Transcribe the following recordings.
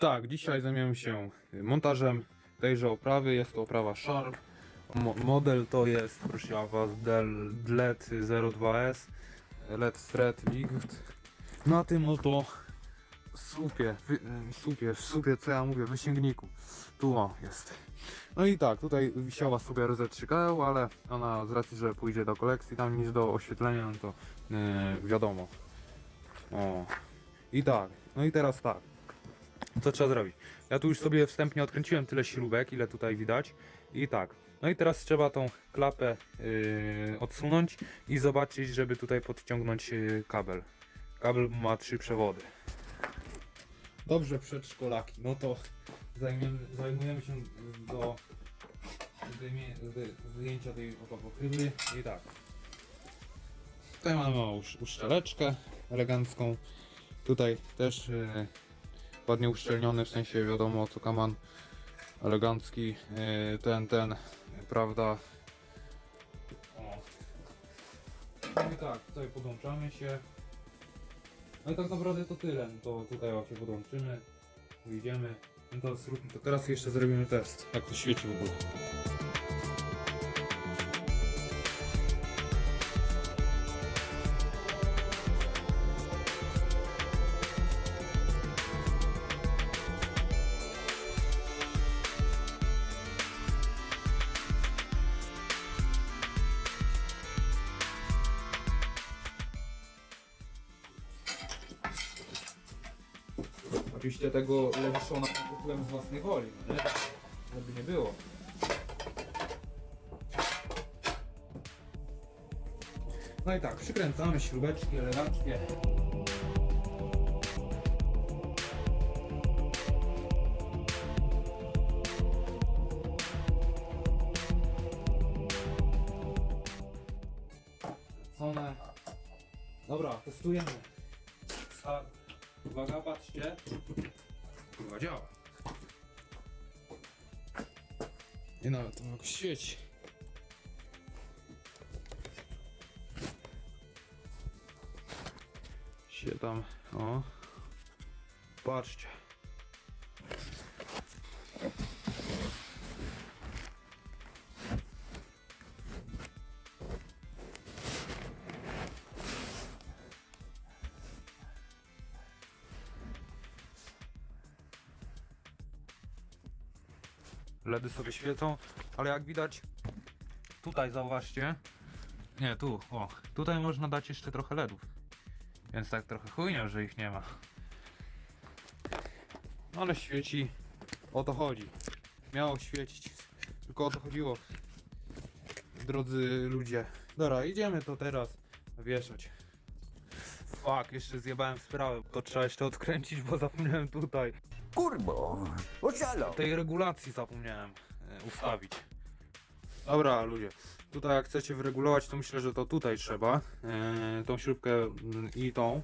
Tak, dzisiaj zajmiemy się montażem tejże oprawy. Jest to oprawa Sharp. Mo model to jest, proszę was, Dell LED 02S LED Thread Lift. Na tym oto słupie, wy, słupie, słupie, co ja mówię, wysięgniku. Tu o, jest. No i tak, tutaj wisiała sobie RZ3KL, ale ona z racji, że pójdzie do kolekcji tam niż do oświetlenia, no to yy, wiadomo. O. I tak, no i teraz tak. Co trzeba zrobić? Ja tu już sobie wstępnie odkręciłem tyle śrubek, ile tutaj widać. I tak. No i teraz trzeba tą klapę yy, odsunąć i zobaczyć, żeby tutaj podciągnąć yy, kabel. Kabel ma trzy przewody. Dobrze, przedszkolaki. No to zajmiemy, zajmujemy się do zdjęcia tej oto pokrywy. I tak. Tutaj mamy usz- uszczeleczkę elegancką. Tutaj też yy, ładnie uszczelniony, w sensie wiadomo co kaman elegancki, yy, ten, ten, prawda. No i tak, tutaj podłączamy się. No i tak naprawdę to tyle, no to tutaj się podłączymy, wyjdziemy. No to, to teraz jeszcze zrobimy test, jak to świeci w ogóle. Oczywiście tego Lewiszona kupiłem z własnej woli, no nie? Żeby nie było. No i tak, przykręcamy śrubeczki eleganckie. Kręcone. Dobra, testujemy. Start. Uwaga, patrzcie. Chyba działa. Nie nawet to jakoś świeci. Się tam, o. Patrzcie. LEDy sobie świecą, ale jak widać tutaj zauważcie. Nie, tu, o. Tutaj można dać jeszcze trochę LEDów. Więc tak trochę chujnia, że ich nie ma. No ale świeci. O to chodzi. Miało świecić. Tylko o to chodziło. Drodzy ludzie. Dobra, idziemy to teraz wieszać. Fuck, jeszcze zjebałem sprawę. To trzeba jeszcze odkręcić, bo zapomniałem tutaj. Kurbo, oszalał. tej regulacji zapomniałem e, ustawić. Dobra, ludzie. Tutaj jak chcecie wyregulować, to myślę, że to tutaj trzeba. E, tą śrubkę mm, i tą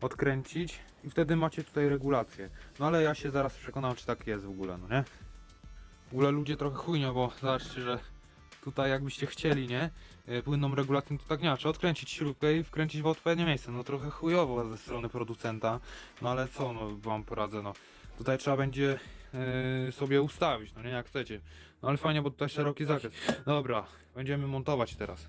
odkręcić i wtedy macie tutaj regulację. No ale ja się zaraz przekonam, czy tak jest w ogóle, no nie? W ogóle ludzie trochę chujnia, bo zobaczcie, że tutaj jakbyście chcieli, nie? E, Płynną regulacją to tak nie. Trzeba odkręcić śrubkę i wkręcić w odpowiednie miejsce. No trochę chujowo ze strony producenta. No ale co, no wam poradzę, no. Tutaj trzeba będzie e, sobie ustawić, no nie jak chcecie. No ale fajnie, bo tutaj szeroki zakres. Dobra, będziemy montować teraz.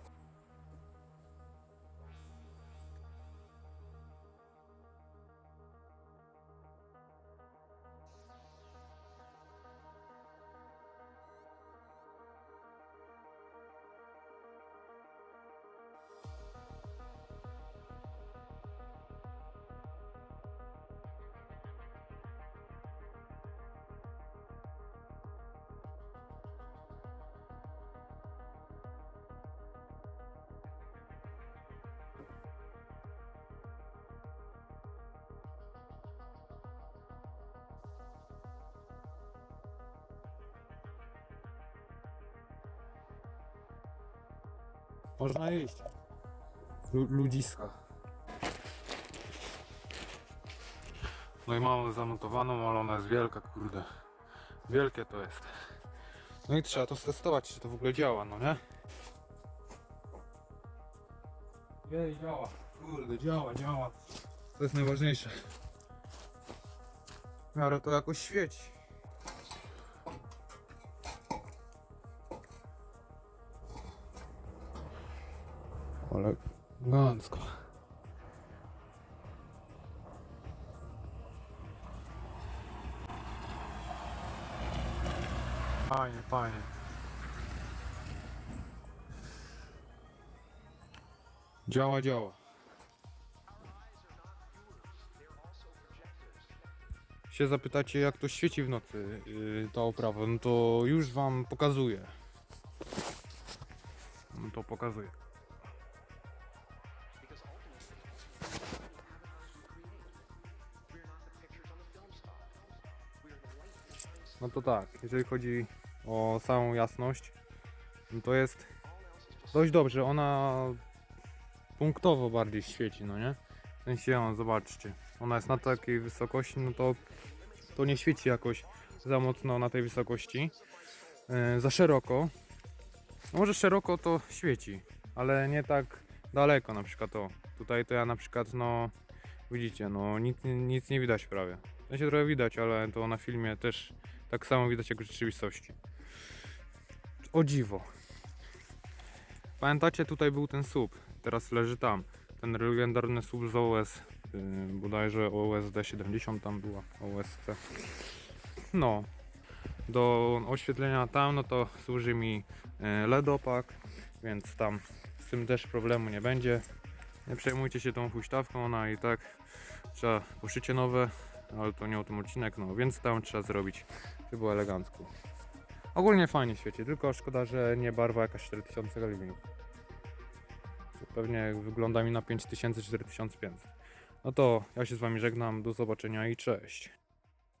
Można iść. Lu ludziska. No i mamy zanotowaną, ale ona jest wielka, kurde. Wielkie to jest. No i trzeba to stestować, czy to w ogóle działa, no nie? Jej, działa. Kurde, działa, działa. To jest najważniejsze. W miarę to jakoś świeci. Ale gąsko. Fajnie, fajnie. Działa, działa. Się zapytacie jak to świeci w nocy yy, ta oprawa, no to już wam pokazuję. No to pokazuję. No to tak, jeżeli chodzi o samą jasność, no to jest dość dobrze. Ona punktowo bardziej świeci, no nie? W sensie, no, zobaczcie, ona jest na takiej wysokości, no to to nie świeci jakoś za mocno na tej wysokości. E, za szeroko. No może szeroko to świeci, ale nie tak daleko na przykład o. Tutaj to ja na przykład no widzicie, no nic, nic nie widać prawie. To się trochę widać, ale to na filmie też tak samo widać jak w rzeczywistości. O dziwo. Pamiętacie, tutaj był ten słup, teraz leży tam. Ten legendarny słup z OS, yy, bodajże OSD 70 tam była, OSC. No, do oświetlenia tam, no to służy mi yy, LEDopak, więc tam z tym też problemu nie będzie. Nie przejmujcie się tą huśtawką, ona i tak trzeba poszycie nowe, ale to nie o tym odcinek, no więc tam trzeba zrobić, żeby było elegancko. Ogólnie fajnie świeci, tylko szkoda, że nie barwa jakaś 4000 kelvinów. Pewnie wygląda mi na 5000-4500. No to ja się z wami żegnam, do zobaczenia i cześć.